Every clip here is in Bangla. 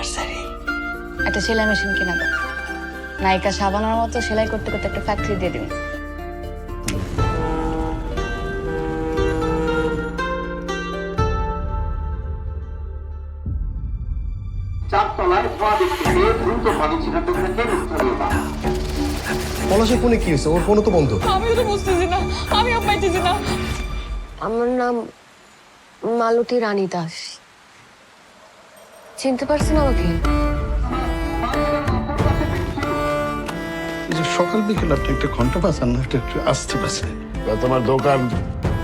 নার্সারি একটা সেলাই মেশিন কিনা দাও নায়িকা সাবানার মতো সেলাই করতে করতে একটা ফ্যাক্টরি দিয়ে দিন। পলাশের ফোনে কি হয়েছে? ওর ফোনও তো বন্ধ। আমিও তো বুঝতেছি না। আমিও পাইতেছি না। আমার নাম মালতী রানী দাস। চিনতে পারছেন আমাকে? যে সকাল বিকেল আপনি একটা ঘণ্টা পাচ্ছেন না একটু একটু আসতে পারছেন। তোমার দোকান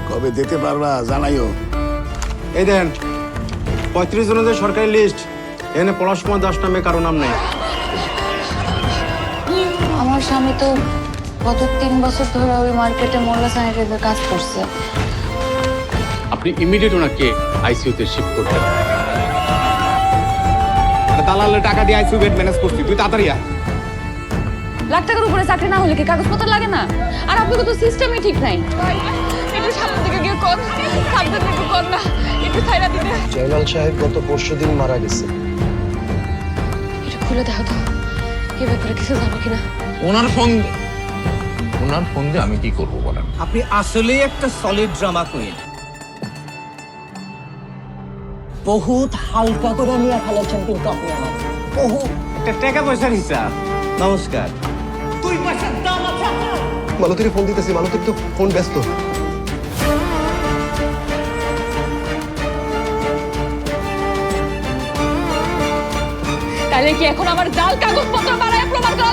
কবে দিতে পারবা জানাইও। এই দেন পঁয়ত্রিশ জনের সরকারি লিস্ট এখানে পলাশ কুমার দাস নামে কারও নাম নেই। আমার স্বামী তো গত তিন বছর ধরে ওই মার্কেটে মোল্লা স্যানিটাইজার কাজ করছে। আপনি ইমিডিয়েট ওনাকে আইসিইউতে শিফট করতে দালালের টাকা দিয়ে আইসিউ বেড ম্যানেজ করছি। তুই তাড়াতাড়ি আয়। লাখ টাকার উপরে চাকরি না হলে কি কাগজপত্র লাগে না? আর আপনাকে তো সিস্টেমই ঠিক নাই। একটু সামনের দিকে গিয়ে কর। সাবধানে একটু কর না। একটু ছাইরা দিতে। জয়নাল সাহেব গত পরশু দিন মারা গেছে। এটা খুলে দেখো তো। এ ব্যাপারে কিছু জানো কিনা? ওনার ফোন ওনার ফোন দিয়ে আমি কি করব বলেন? আপনি আসলেই একটা সলিড ড্রামা কুইন বহুত হালকা করে নিয়ে ফেলেছেন কিন্তু আপনি আমার বহুত একটা টাকা পয়সার হিসাব। নমস্কার। দুই পয়সার দাম আছে মালতীর ফোন দিতেছি মালতীর তো ফোন ব্যস্ত। তাহলে কি এখন আমার জাল কাগজপত্র বানায় প্রমাণ করা